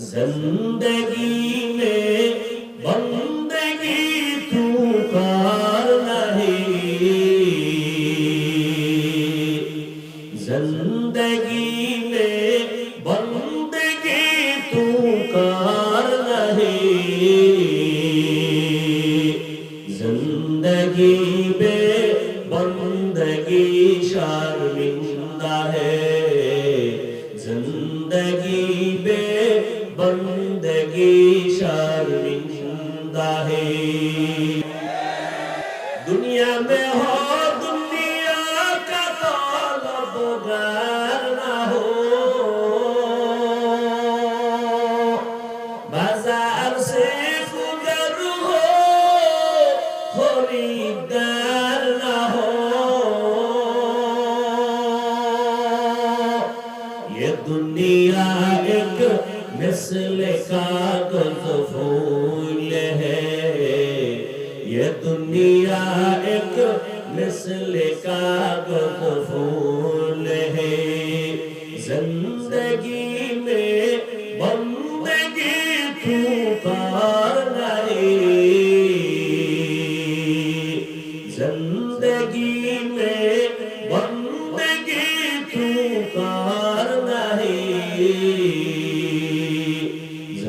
जिंदगी में बंदगी तू कार नहीं जिंदगी में बंदगी तू कार नहीं जिंदगी में बंदगी शार বন্দগি শর্মিন্দা হে দুনিয়া মে হো দুনিয়া কা তলব গার না হো বাজার ये दुनिया مثل کا تو پھول ہے یہ دنیا ایک مثل کا تو پھول ہے زندگی میں بندگی پھوکار نہیں زندگی میں بندگی پھوکار